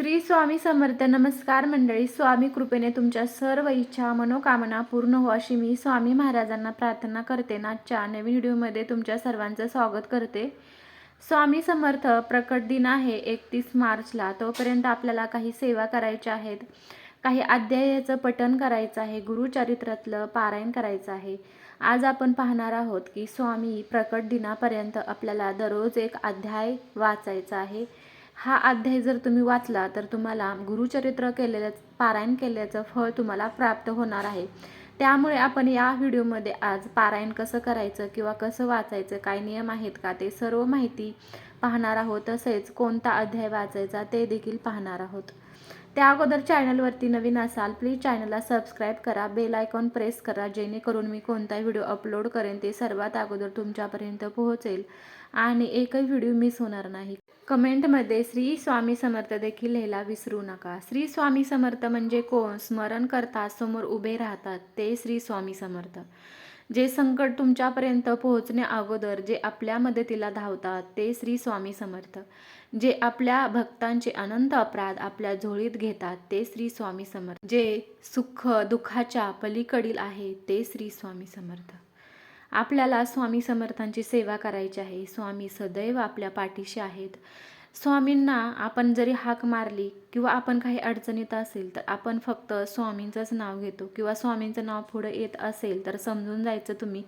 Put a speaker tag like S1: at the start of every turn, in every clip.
S1: श्री स्वामी समर्थ नमस्कार मंडळी स्वामी कृपेने तुमच्या सर्व इच्छा मनोकामना पूर्ण हो अशी मी स्वामी महाराजांना प्रार्थना करते आजच्या नवीन व्हिडिओमध्ये तुमच्या सर्वांचं स्वागत करते. स्वामी समर्थ प्रकट दिन आहे एकतीस मार्चला. तोपर्यंत आपल्याला काही सेवा करायच्या आहेत काही अध्यायाचं पठन करायचं आहे गुरुचरित्रातलं पारायण करायचं आहे. आज आपण पाहणार आहोत की स्वामी प्रकट दिनापर्यंत आपल्याला दररोज एक अध्याय वाचायचा आहे. हा अध्याय जर तुम्ही वाचला तर तुम्हाला गुरुचरित्र केलेलं पारायण केल्याचं फळ तुम्हाला प्राप्त होणार आहे. त्यामुळे आपण या व्हिडिओमध्ये आज पारायण कसं करायचं किंवा कसं वाचायचं काय नियम आहेत का ते सर्व माहिती पाहणार आहोत. तसेच कोणता अध्याय वाचायचा ते देखील पाहणार आहोत. त्या अगोदर चॅनलवरती नवीन असाल प्लीज चॅनलला सबस्क्राईब करा बेल आयकॉन प्रेस करा जेणेकरून मी कोणताही व्हिडिओ अपलोड करेन ते सर्वात अगोदर तुमच्यापर्यंत पोहोचेल आणि एकही व्हिडिओ मिस होणार नाही. कमेंटमध्ये श्री स्वामी समर्थ देखील लिहायला विसरू नका. श्री स्वामी समर्थ म्हणजे कोण? स्मरण करता समोर उभे राहतात ते श्री स्वामी समर्थ. जे संकट तुमच्यापर्यंत पोहोचणे अगोदर जे आपल्या मदतीला धावतात ते श्री स्वामी समर्थ. जे आपल्या भक्तांचे अनंत अपराध आपल्या झोळीत घेतात ते श्री स्वामी समर्थ. जे सुख दुःखाच्या पलीकडील आहे ते श्री स्वामी समर्थ. आपल्याला स्वामी समर्थांची सेवा करायची आहे. स्वामी सदैव आपल्या पाठीशी आहेत. स्वामींना आपण जरी हाक मारली किंवा आपण काही अडचणीत असेल तर आपण फक्त स्वामींचंच नाव घेतो किंवा स्वामींचं नाव पुढं येत असेल तर समजून जायचं तुम्ही.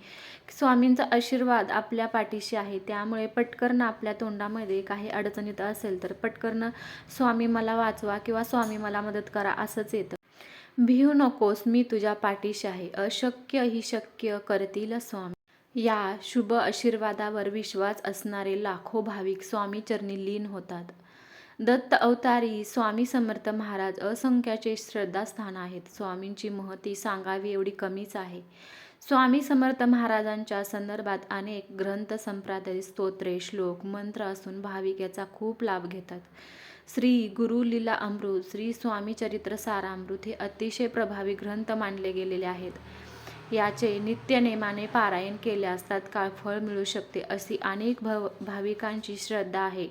S1: स्वामींचा आशीर्वाद आपल्या पाठीशी आहे. त्यामुळे पटकन आपल्या तोंडामध्ये काही अडचणीत असेल तर पटकन स्वामी मला वाचवा किंवा स्वामी मला मदत करा असंच येतं. भिऊ नकोस मी तुझ्या पाठीशी आहे. अशक्य ही शक्य करतील स्वामी. या शुभ आशीर्वादावर विश्वास असणारे लाखो भाविक स्वामी चरणी लीन होतात. दत्त अवतारी स्वामी समर्थ महाराज असंख्याचे श्रद्धास्थान आहेत. स्वामींची महती सांगावी एवढी कमीच आहे. स्वामी समर्थ महाराजांच्या संदर्भात अनेक ग्रंथ संप्रादाय स्तोत्रे श्लोक मंत्र असून भाविक याचा खूप लाभ घेतात. श्री गुरु लीला अमृत श्री स्वामी चरित्र सारामृत हे अतिशय प्रभावी ग्रंथ मानले गेलेले आहेत. याचे नित्यनेमाने पारायण केल्यास तात्काळ फळ मिळू शकते अशी अनेक भव भाविकांची श्रद्धा आहे.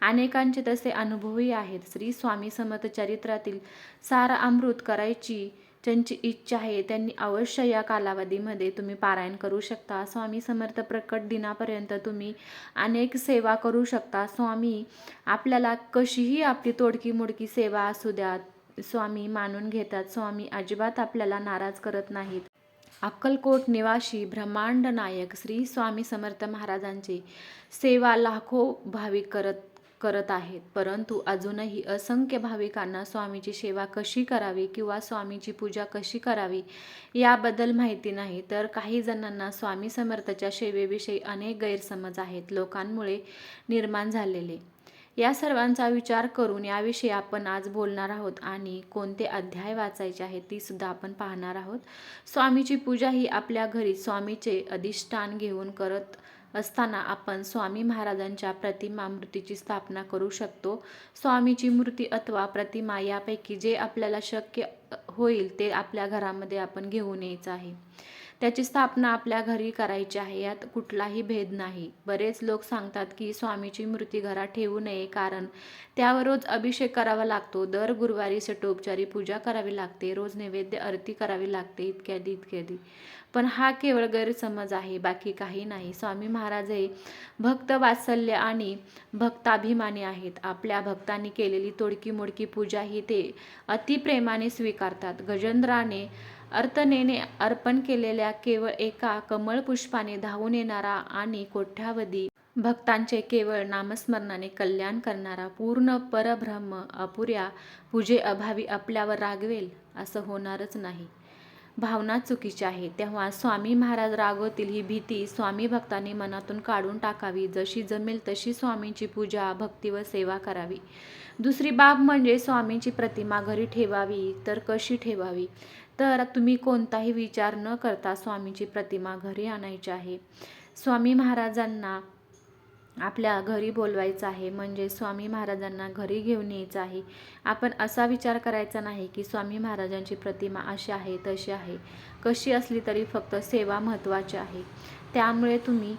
S1: अनेकांचे तसे अनुभवही आहेत. श्री स्वामी समर्थ चरित्रातील सार अमृत करायची ज्यांची इच्छा आहे त्यांनी अवश्य या कालावधीमध्ये तुम्ही पारायण करू शकता. स्वामी समर्थ प्रकट दिनापर्यंत तुम्ही अनेक सेवा करू शकता. स्वामी आपल्याला कशीही आपली तोडकी मोडकी सेवा असू द्या स्वामी मानून घेतात. स्वामी अजिबात आपल्याला नाराज करत नाहीत. अक्कलकोट निवासी ब्रह्मांड नायक श्री स्वामी समर्थ महाराजांची सेवा लाखो भाविक करत करत आहेत. परंतु अजूनही असंख्य भाविकांना स्वामीची सेवा कशी करावी किंवा स्वामीची पूजा कशी करावी याबद्दल माहिती नाही. तर काही जणांना स्वामी समर्थच्या सेवेविषयी अनेक गैरसमज आहेत लोकांमुळे निर्माण झालेले. या सर्वांचा विचार करून याविषयी आपण आज बोलणार आहोत आणि कोणते अध्याय वाचायचे आहेत ती सुद्धा आपण पाहणार आहोत. स्वामीची पूजा ही आपल्या घरी स्वामीचे अधिष्ठान घेऊन करत असताना आपण स्वामी महाराजांच्या प्रतिमा मूर्तीची स्थापना करू शकतो. स्वामीची मूर्ती अथवा प्रतिमा यापैकी जे आपल्याला शक्य होईल ते आपल्या घरामध्ये आपण घेऊन यायचं आहे. त्याची स्थापना आपल्या घरी करायची आहे यात कुठलाही भेद नाही. बरेच लोक सांगतात की स्वामीची मूर्ती घरात ठेवू नये कारण त्यावर रोज अभिषेक करावा लागतो. दर गुरुवारी सटोपचारी पूजा करावी लागते रोज नैवेद्य आरती करावी लागते इत्यादी इत्यादी पण हा केवळ गैरसमज आहे बाकी काही नाही. स्वामी महाराज हे भक्त वात्सल्य आणि भक्ताभिमानी आहेत. आपल्या भक्तांनी केलेली तोडकी मोडकी पूजा ही ते अतिप्रेमाने स्वीकारतात. गजेंद्राने अर्थनेने अर्पण केलेल्या केवळ एका कमळ पुष्पाने धावून येणारा आणि कोठ्यावधी भक्तांचे केवळ नामस्मरणाने कल्याण करणारा पूर्ण परब्रह्म अपुऱ्या पूजे अभावी आपल्यावर रागवेल असं होणारच नाही. भावना चुकीची आहे. तेव्हा स्वामी महाराज रागवतील ही भीती स्वामी भक्तांनी मनातून काढून टाकावी. जशी जमेल तशी स्वामींची पूजा भक्ती व सेवा करावी. दुसरी बाब म्हणजे स्वामींची प्रतिमा घरी ठेवावी तर कशी ठेवावी? तर तुम्ही कोणताही विचार न करता स्वामीची प्रतिमा घरी आणायची आहे. स्वामी महाराजांना आपल्या घरी बोलवायचं आहे म्हणजे स्वामी महाराजांना घरी घेऊन यायचं आहे. आपण असा विचार करायचा नाही की स्वामी महाराजांची प्रतिमा अशी आहे तशी आहे. कशी असली तरी फक्त सेवा महत्त्वाची आहे. त्यामुळे तुम्ही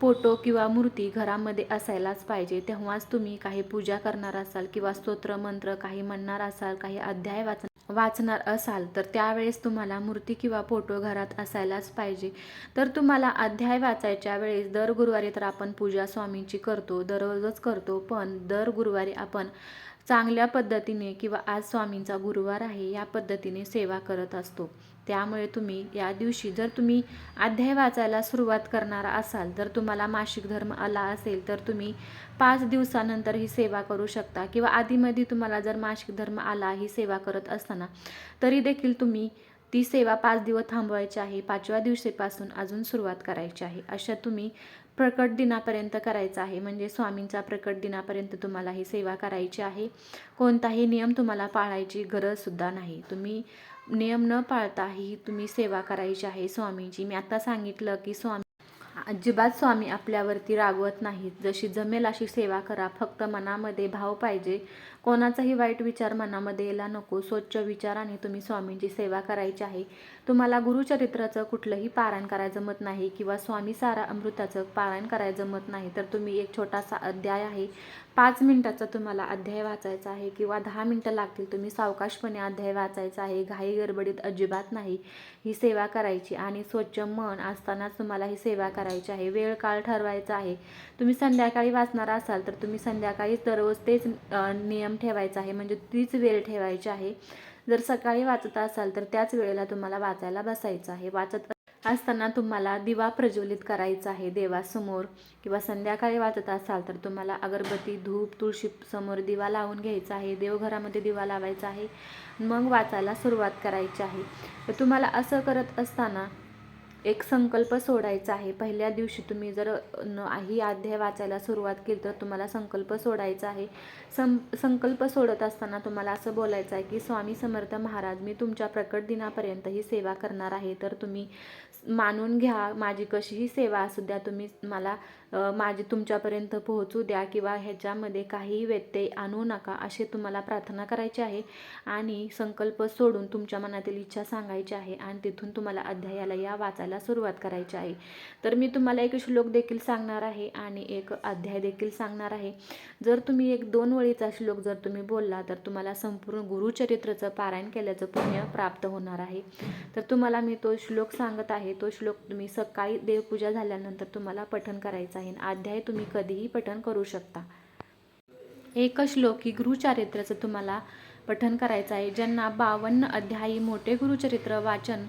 S1: फोटो किंवा मूर्ती घरामध्ये असायलाच पाहिजे. तेव्हाच तुम्ही काही पूजा करणार असाल किंवा स्तोत्र मंत्र काही म्हणणार असाल काही अध्याय वाचणार वाचणार असाल तर त्यावेळेस तुम्हाला मूर्ती किंवा फोटो घरात असायलाच पाहिजे. तर तुम्हाला अध्याय वाचायच्या वेळेस दर गुरुवारी तर आपण पूजा स्वामींची करतो दररोजच करतो पण दर गुरुवारी आपण चांगल्या पद्धतीने किंवा आज स्वामींचा गुरुवार आहे या पद्धतीने सेवा करत असतो. त्यामुळे तुम्ही या दिवशी जर तुम्ही अध्याय वाचायला सुरुवात करणार असाल जर तुम्हाला मासिक धर्म आला असेल तर तुम्ही पाच दिवसानंतर ही सेवा करू शकता. किंवा आधीमध्ये तुम्हाला जर मासिक धर्म आला ही सेवा करत असताना तरी देखील तुम्ही ती सेवा पाच दिवस थांबवायची आहे पाचव्या दिवशीपासून अजून सुरुवात करायची आहे. अशा तुम्ही प्रकट दिनापर्यंत करायचं आहे. म्हणजे स्वामींचा प्रकट दिनापर्यंत तुम्हाला ही सेवा करायची आहे. कोणताही नियम तुम्हाला पाळायची गरजसुद्धा नाही. तुम्ही नियम न पाळता ही तुम्ही सेवा करायची आहे स्वामीजी. मी आता सांगितलं की स्वामी अजिबात स्वामी आपल्यावरती रागवत नाहीत. जशी जमेल अशी सेवा करा. फक्त मनामध्ये भाव पाहिजे. कोणाचाही वाईट विचार मनामध्ये यायला नको. स्वच्छ विचाराने तुम्ही स्वामींची सेवा करायची आहे. तुम्हाला गुरुचरित्राचं कुठलंही पारायण करायला जमत नाही किंवा स्वामी सारा अमृताचं पारायण करायला जमत नाही तर तुम्ही एक छोटासा अध्याय आहे. पाच मिनिटाचा तुम्हाला अध्याय वाचायचा आहे किंवा दहा मिनटं लागतील तुम्ही सावकाशपणे अध्याय वाचायचा आहे. घाई गडबडीत अजिबात नाही. ही सेवा करायची आणि स्वच्छ मन असतानाच तुम्हाला ही सेवा करायची आहे. वेळ काळ ठरवायचा आहे. तुम्ही संध्याकाळी वाचणार असाल तर तुम्ही संध्याकाळीच दररोज तेच नियम ठेवायचा आहे म्हणजे तीच वेळ ठेवायची आहे. जर सकाळी वाचत असाल तर त्याच वेळेला तुम्हाला वाचायला बसायचं आहे. वाचत असताना तुम्हाला दिवा प्रज्वलित करायचा आहे देवासमोर किंवा संध्याकाळी वाचत असाल तर तुम्हाला अगरबत्ती धूप तुळशी समोर दिवा लावून घ्यायचा आहे देवघरामध्ये दिवा लावायचा आहे मग वाचायला सुरुवात करायची आहे. तर तुम्हाला असं करत असताना एक संकल्प सोडायचा आहे. पहिल्या दिवशी तुम्ही जर न ही अध्याय वाचायला सुरुवात केली तर तुम्हाला संकल्प सोडायचा आहे. सं संकल्प सोडत असताना तुम्हाला असं बोलायचं आहे की स्वामी समर्थ महाराज मी तुमच्या प्रकट दिनापर्यंत ही सेवा करणार आहे. तर तुम्ही मानून घ्या माझी कशीही सेवा असू द्या. तुम्ही मला माझी तुमच्यापर्यंत पोहोचू द्या किंवा ह्याच्यामध्ये काही व्यत्यय आणू नका असे तुम्हाला प्रार्थना करायची आहे. आणि संकल्प सोडून तुमच्या मनातील इच्छा सांगायची आहे. आणि तिथून तुम्हाला अध्यायाला या वाचायला सुरुवात करायची आहे. तर मी तुम्हाला एक श्लोक देखील सांगणार आहे आणि एक अध्याय देखील सांगणार आहे. जर तुम्ही एक दोन वळीचा श्लोक जर तुम्ही बोलला तर तुम्हाला संपूर्ण गुरुचरित्राचं पारायण केल्याचं पुण्य प्राप्त होणार आहे. तर तुम्हाला मी तो श्लोक सांगत आहे. तो श्लोक तुम्ही सकाळी देवपूजा झाल्यानंतर तुम्हाला पठण करायचं आहे. अध्याय तुम्ही कधीही पठण करू शकता. एक श्लोक ही गुरुचारित्राचं तुम्हाला पठण करायचं आहे. ज्यांना बावन्न अध्यायी मोठे गुरुचरित्र वाचन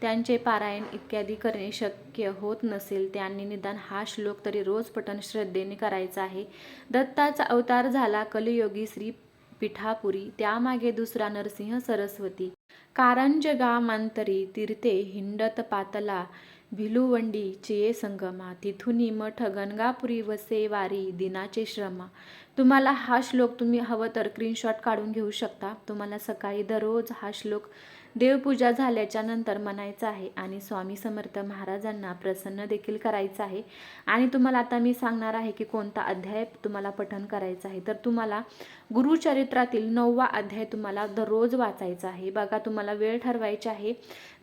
S1: त्यांचे पारायण इत्यादी करणे शक्य होत नसेल त्यांनी निदान हा श्लोक तरी रोज पठण श्रद्धेने करायचा आहे. दत्ताचा अवतार झाला कलियोगी श्री पिठापुरी त्यामागे दुसरा नरसिंह सरस्वती. कारंजगा मांतरी तीर्थे हिंडत पातला भिलुवंडी चिये संगमा तिथुनी मठ गणगापुरी वसे वारी दिनाचे श्रमा. तुम्हाला हा श्लोक तुम्ही हवं तर स्क्रीनशॉट काढून घेऊ शकता. तुम्हाला सकाळी दररोज हा श्लोक देवपूजा झाल्याच्यानंतर म्हणायचं आहे आणि स्वामी समर्थ महाराजांना प्रसन्न देखील करायचं आहे. आणि तुम्हाला आता मी सांगणार आहे की कोणता अध्याय तुम्हाला पठन करायचं आहे. तर तुम्हाला गुरुचरित्रातील नववा अध्याय तुम्हाला दररोज वाचायचा आहे. बघा तुम्हाला वेळ ठरवायची आहे.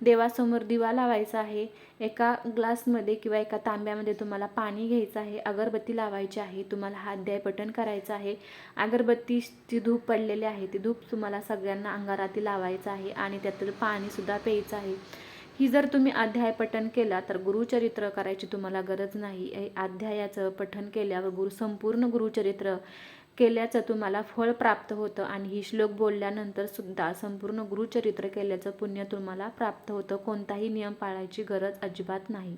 S1: देवासमोर दिवा लावायचा आहे. एका ग्लासमध्ये किंवा एका तांब्यामध्ये तुम्हाला पाणी घ्यायचं आहे. अगरबत्ती लावायची आहे. तुम्हाला हा अध्याय पठन करायचा आहे. अगरबत्तीची धूप पडलेली आहे. ती धूप तुम्हाला सगळ्यांना अंगाराती लावायचं आहे आणि त्यातलं पाणीसुद्धा प्यायचं आहे. ही जर तुम्ही अध्याय पठण केला तर गुरुचरित्र करायची तुम्हाला गरज नाही. अध्यायाचं पठण केल्यावर गुरु संपूर्ण गुरुचरित्र केल्याचं तुम्हाला फळ प्राप्त होतं आणि ही श्लोक बोलल्यानंतर सुद्धा संपूर्ण गुरुचरित्र केल्याचं पुण्य तुम्हाला प्राप्त होतं. कोणताही नियम पाळायची गरज अजिबात नाही.